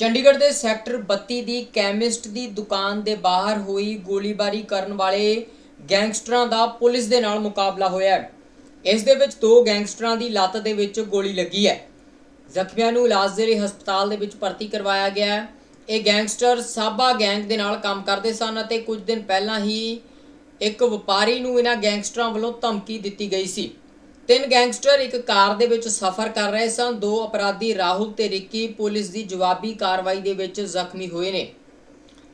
ਚੰਡੀਗੜ੍ਹ ਦੇ ਸੈਕਟਰ 32 ਦੀ ਕੈਮਿਸਟ ਦੀ ਦੁਕਾਨ ਦੇ ਬਾਹਰ ਹੋਈ ਗੋਲੀਬਾਰੀ ਕਰਨ ਵਾਲੇ ਗੈਂਗਸਟਰਾਂ ਦਾ ਪੁਲਿਸ ਦੇ ਨਾਲ ਮੁਕਾਬਲਾ ਹੋਇਆ। ਹੈ ਇਸ ਦੇ ਵਿੱਚ ਦੋ ਗੈਂਗਸਟਰਾਂ ਦੀ ਲੱਤ ਦੇ ਵਿੱਚ ਗੋਲੀ ਲੱਗੀ ਹੈ। ਜ਼ਖਮੀਆਂ ਨੂੰ ਇਲਾਜ ਦੇ ਲਈ ਹਸਪਤਾਲ ਦੇ ਵਿੱਚ ਭਰਤੀ ਕਰਵਾਇਆ ਗਿਆ ਹੈ। ਇਹ ਗੈਂਗਸਟਰ ਸਾਬਾ ਗੈਂਗ ਦੇ ਨਾਲ ਕੰਮ ਕਰਦੇ ਸਨ ਅਤੇ ਕੁਝ ਦਿਨ ਪਹਿਲਾਂ ਹੀ ਇੱਕ ਵਪਾਰੀ ਨੂੰ ਇਹਨਾਂ ਗੈਂਗਸਟਰਾਂ ਵੱਲੋਂ ਧਮਕੀ ਦਿੱਤੀ ਗਈ ਸੀ। ਤਿੰਨ ਗੈਂਗਸਟਰ ਇੱਕ ਕਾਰ ਦੇ ਵਿੱਚ ਸਫ਼ਰ ਕਰ ਰਹੇ ਸਨ। ਦੋ ਅਪਰਾਧੀ ਰਾਹੁਲ ਤੇ ਰਿੱਕੀ ਪੁਲਿਸ ਦੀ ਜਵਾਬੀ ਕਾਰਵਾਈ ਦੇ ਵਿੱਚ ਜ਼ਖਮੀ ਹੋਏ ਨੇ,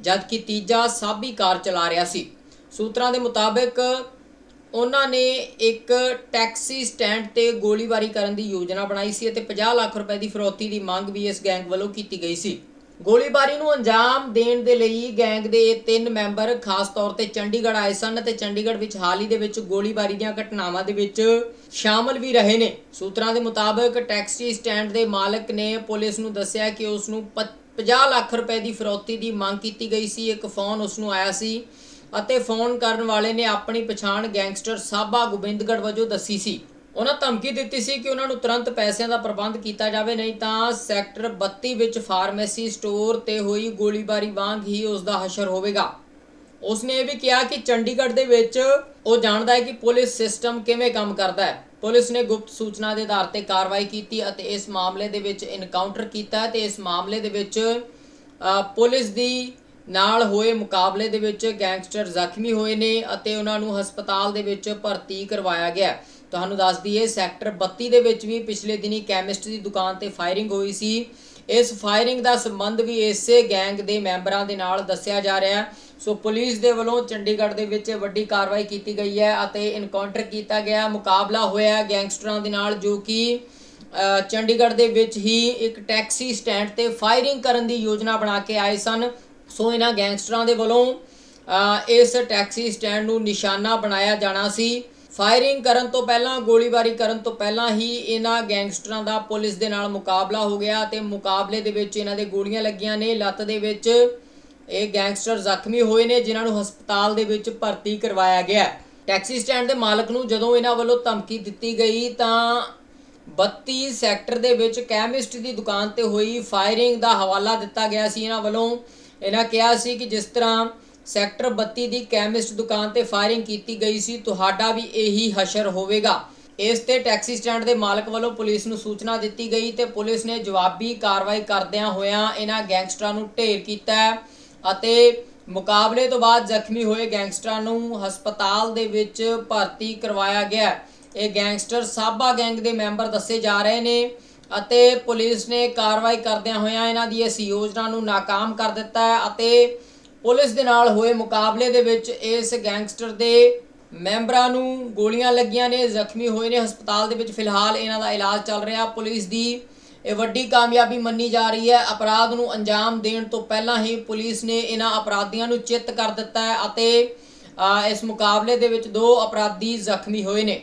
ਜਦਕਿ ਤੀਜਾ ਸਾਬੀ ਕਾਰ ਚਲਾ ਰਿਹਾ ਸੀ। ਸੂਤਰਾਂ ਦੇ ਮੁਤਾਬਕ ਉਹਨਾਂ ਨੇ ਇੱਕ ਟੈਕਸੀ ਸਟੈਂਡ ਤੇ ਗੋਲੀਬਾਰੀ ਕਰਨ ਦੀ ਯੋਜਨਾ ਬਣਾਈ ਸੀ ਅਤੇ 50 ਲੱਖ ਰੁਪਏ ਦੀ ਫਰੋਤੀ ਦੀ ਮੰਗ ਵੀ ਇਸ ਗੈਂਗ ਵੱਲੋਂ ਕੀਤੀ ਗਈ ਸੀ। ਗੋਲੀਬਾਰੀ ਨੂੰ ਅੰਜਾਮ ਦੇਣ ਦੇ ਲਈ ਗੈਂਗ ਦੇ ਤਿੰਨ ਮੈਂਬਰ ਖਾਸ ਤੌਰ ਤੇ ਚੰਡੀਗੜ੍ਹ ਆਏ ਸਨ ਅਤੇ ਚੰਡੀਗੜ੍ਹ ਵਿੱਚ ਹਾਲ ਹੀ ਦੇ ਵਿੱਚ ਗੋਲੀਬਾਰੀ ਦੀਆਂ ਘਟਨਾਵਾਂ ਦੇ ਵਿੱਚ ਸ਼ਾਮਲ ਵੀ ਰਹੇ ਨੇ। ਸੂਤਰਾਂ ਦੇ ਮੁਤਾਬਕ ਟੈਕਸੀ ਸਟੈਂਡ ਦੇ ਮਾਲਕ ਨੇ ਪੁਲਿਸ ਨੂੰ ਦੱਸਿਆ ਕਿ ਉਸ ਨੂੰ 50 ਲੱਖ ਰੁਪਏ ਦੀ ਫਰੌਤੀ ਦੀ ਮੰਗ ਕੀਤੀ ਗਈ ਸੀ। ਇੱਕ ਫੋਨ ਉਸ ਨੂੰ ਆਇਆ ਸੀ ਅਤੇ ਫੋਨ ਕਰਨ ਵਾਲੇ ਨੇ ਆਪਣੀ ਪਛਾਣ ਗੈਂਗਸਟਰ ਸਾਬਾ ਗੋਬਿੰਦਗੜ੍ਹ ਵਜੋਂ ਦੱਸੀ ਸੀ। ਉਹਨਾਂ ਧਮਕੀ ਦਿੱਤੀ ਸੀ ਕਿ ਉਹਨਾਂ ਨੂੰ ਤੁਰੰਤ ਪੈਸਿਆਂ ਦਾ ਪ੍ਰਬੰਧ ਕੀਤਾ ਜਾਵੇ, ਨਹੀਂ ਤਾਂ ਸੈਕਟਰ 32 ਵਿੱਚ ਫਾਰਮੇਸੀ ਸਟੋਰ ਤੇ ਹੋਈ ਗੋਲੀਬਾਰੀ ਵਾਂਗ ਹੀ ਉਸ ਦਾ ਹਸ਼ਰ ਹੋਵੇਗਾ। ਉਸਨੇ ਇਹ ਵੀ ਕਿਹਾ ਕਿ ਚੰਡੀਗੜ੍ਹ ਦੇ ਵਿੱਚ ਉਹ ਜਾਣਦਾ ਹੈ ਕਿ ਪੁਲਿਸ ਸਿਸਟਮ ਕਿਵੇਂ ਕੰਮ ਕਰਦਾ ਹੈ। ਪੁਲਿਸ ਨੇ ਗੁਪਤ ਸੂਚਨਾ ਦੇ ਆਧਾਰ ਤੇ ਕਾਰਵਾਈ ਕੀਤੀ ਅਤੇ ਇਸ ਮਾਮਲੇ ਦੇ ਵਿੱਚ ਇਨਕਾਊਂਟਰ ਕੀਤਾ ਹੈ ਤੇ ਇਸ ਮਾਮਲੇ ਦੇ ਵਿੱਚ ਪੁਲਿਸ ਦੀ ਨਾਲ ਹੋਏ ਮੁਕਾਬਲੇ ਦੇ ਵਿੱਚ ਗੈਂਗਸਟਰ ਜ਼ਖਮੀ ਹੋਏ ਨੇ ਅਤੇ ਉਹਨਾਂ ਨੂੰ ਹਸਪਤਾਲ ਦੇ ਵਿੱਚ ਭਰਤੀ ਕਰਵਾਇਆ ਗਿਆ ਤੁਹਾਨੂੰ ਦੱਸ ਦਈਏ, ਸੈਕਟਰ 32 ਦੇ ਵਿੱਚ ਵੀ ਪਿਛਲੇ ਦਿਨੀ ਕੈਮਿਸਟ ਦੀ ਦੁਕਾਨ ਤੇ ਫਾਇਰਿੰਗ ਹੋਈ ਸੀ। ਇਸ ਫਾਇਰਿੰਗ ਦਾ ਸੰਬੰਧ ਵੀ ਇਸੇ ਗੈਂਗ ਦੇ ਮੈਂਬਰਾਂ ਦੇ ਨਾਲ ਦੱਸਿਆ ਜਾ ਰਿਹਾ ਹੈ। ਸੋ ਪੁਲਿਸ ਦੇ ਵੱਲੋਂ ਚੰਡੀਗੜ੍ਹ ਦੇ ਵਿੱਚ ਵੱਡੀ ਕਾਰਵਾਈ ਕੀਤੀ ਗਈ ਹੈ ਅਤੇ ਇਨਕਾਊਂਟਰ ਕੀਤਾ ਗਿਆ ਮੁਕਾਬਲਾ ਹੋਇਆ ਗੈਂਗਸਟਰਾਂ ਦੇ ਨਾਲ, ਜੋ ਕਿ ਚੰਡੀਗੜ੍ਹ ਦੇ ਵਿੱਚ ਹੀ ਇੱਕ ਟੈਕਸੀ ਸਟੈਂਡ ਤੇ ਫਾਇਰਿੰਗ ਕਰਨ ਦੀ ਯੋਜਨਾ ਬਣਾ ਕੇ ਆਏ ਸਨ। ਸੋ ਇਹਨਾਂ ਗੈਂਗਸਟਰਾਂ ਦੇ ਵੱਲੋਂ ਇਸ ਟੈਕਸੀ ਸਟੈਂਡ ਨੂੰ ਨਿਸ਼ਾਨਾ ਬਣਾਇਆ ਜਾਣਾ ਸੀ। ਫਾਇਰਿੰਗ ਕਰਨ ਤੋਂ ਪਹਿਲਾਂ, ਗੋਲੀਬਾਰੀ ਕਰਨ ਤੋਂ ਪਹਿਲਾਂ ਹੀ ਇਹਨਾਂ ਗੈਂਗਸਟਰਾਂ ਦਾ ਪੁਲਿਸ ਦੇ ਨਾਲ ਮੁਕਾਬਲਾ ਹੋ ਗਿਆ ਤੇ ਮੁਕਾਬਲੇ ਦੇ ਵਿੱਚ ਇਹਨਾਂ ਦੇ ਗੋਲੀਆਂ ਲੱਗੀਆਂ ਨੇ। ਲੱਤ ਦੇ ਵਿੱਚ ਇਹ ਗੈਂਗਸਟਰ ਜ਼ਖਮੀ ਹੋਏ ਨੇ, ਜਿਨ੍ਹਾਂ ਨੂੰ ਹਸਪਤਾਲ ਦੇ ਵਿੱਚ ਭਰਤੀ ਕਰਵਾਇਆ ਗਿਆ। ਟੈਕਸੀ ਸਟੈਂਡ ਦੇ ਮਾਲਕ ਨੂੰ ਜਦੋਂ ਇਹਨਾਂ ਵੱਲੋਂ ਧਮਕੀ ਦਿੱਤੀ ਗਈ ਤਾਂ 32 ਸੈਕਟਰ ਦੇ ਵਿੱਚ ਕੈਮਿਸਟ ਦੀ ਦੁਕਾਨ ਤੇ ਹੋਈ ਫਾਇਰਿੰਗ ਦਾ ਹਵਾਲਾ ਦਿੱਤਾ ਗਿਆ ਸੀ। ਇਹਨਾਂ ਵੱਲੋਂ ਇਹਨਾਂ ਕਿਹਾ ਸੀ ਕਿ ਜਿਸ ਤਰ੍ਹਾਂ ਸੈਕਟਰ 32 ਦੀ ਕੈਮਿਸਟ ਦੁਕਾਨ ਤੇ ਫਾਇਰਿੰਗ ਕੀਤੀ ਗਈ ਸੀ। ਤੁਹਾਡਾ ਵੀ ਇਹੀ ਹਸ਼ਰ ਹੋਵੇਗਾ। ਇਸ ਤੇ ਟੈਕਸੀ ਸਟੈਂਡ ਦੇ ਮਾਲਕ ਵੱਲੋਂ ਪੁਲਿਸ ਨੂੰ ਸੂਚਨਾ ਦਿੱਤੀ ਗਈ ਤੇ ਪੁਲਿਸ ਨੇ ਜਵਾਬੀ ਕਾਰਵਾਈ ਕਰਦਿਆਂ ਹੋਇਆਂ ਇਹਨਾਂ ਗੈਂਗਸਟਰਾਂ ਨੂੰ ਢੇਰ ਕੀਤਾ ਅਤੇ ਮੁਕਾਬਲੇ ਤੋਂ ਬਾਅਦ ਜ਼ਖਮੀ ਹੋਏ ਗੈਂਗਸਟਰਾਂ ਨੂੰ ਹਸਪਤਾਲ ਦੇ ਵਿੱਚ ਭਰਤੀ ਕਰਵਾਇਆ ਗਿਆ ਇਹ ਗੈਂਗਸਟਰ ਸਾਬਾ ਗੈਂਗ ਦੇ ਮੈਂਬਰ ਦੱਸੇ ਜਾ ਰਹੇ ਨੇ ਅਤੇ ਪੁਲਿਸ ਨੇ ਕਾਰਵਾਈ ਕਰਦਿਆਂ ਹੋਇਆਂ ਇਹਨਾਂ ਦੀ ਇਸ ਯੋਜਨਾ ਨੂੰ ਨਾਕਾਮ ਕਰ ਦਿੱਤਾ ਅਤੇ ਪੁਲਿਸ ਦੇ ਨਾਲ ਹੋਏ ਮੁਕਾਬਲੇ ਦੇ ਵਿੱਚ ਇਸ ਗੈਂਗਸਟਰ ਦੇ ਮੈਂਬਰਾਂ ਨੂੰ ਗੋਲੀਆਂ ਲੱਗੀਆਂ ਨੇ, ਜ਼ਖਮੀ ਹੋਏ ਨੇ ਹਸਪਤਾਲ ਦੇ ਵਿੱਚ। ਫਿਲਹਾਲ ਇਹਨਾਂ ਦਾ ਇਲਾਜ ਚੱਲ ਰਿਹਾ। ਪੁਲਿਸ ਦੀ ਇਹ ਵੱਡੀ ਕਾਮਯਾਬੀ ਮੰਨੀ ਜਾ ਰਹੀ ਹੈ। ਅਪਰਾਧ ਨੂੰ ਅੰਜਾਮ ਦੇਣ ਤੋਂ ਪਹਿਲਾਂ ਹੀ ਪੁਲਿਸ ਨੇ ਇਹਨਾਂ ਅਪਰਾਧੀਆਂ ਨੂੰ ਚਿੱਤ ਕਰ ਦਿੱਤਾ ਹੈ ਅਤੇ ਇਸ ਮੁਕਾਬਲੇ ਦੇ ਵਿੱਚ ਦੋ ਅਪਰਾਧੀ ਜ਼ਖਮੀ ਹੋਏ ਨੇ।